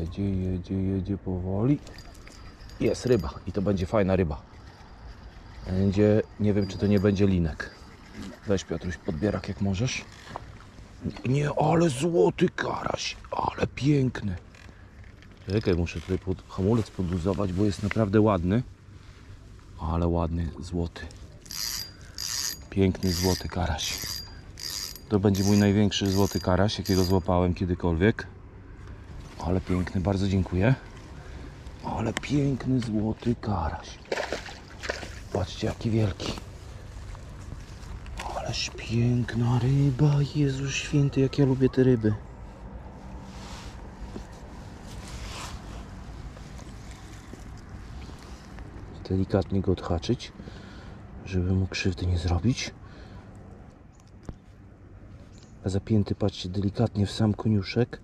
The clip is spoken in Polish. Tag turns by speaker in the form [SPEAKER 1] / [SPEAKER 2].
[SPEAKER 1] Jedzie, jedzie, jedzie powoli. Jest ryba i to będzie fajna ryba. Będzie, nie wiem czy to nie będzie linek. Weź Piotruś podbierak jak możesz. Nie, ale złoty karaś, ale piękny. Czekaj, muszę tutaj pod, hamulec podluzować, bo jest naprawdę ładny. Ale ładny, złoty. Piękny złoty karaś. To będzie mój największy złoty karaś, jakiego złapałem kiedykolwiek. Ale piękny, bardzo dziękuję. Ale piękny złoty karaś. Patrzcie jaki wielki. Ależ piękna ryba, Jezus święty, jak ja lubię te ryby. Delikatnie go odhaczyć, żeby mu krzywdy nie zrobić. A zapięty, patrzcie, delikatnie w sam koniuszek.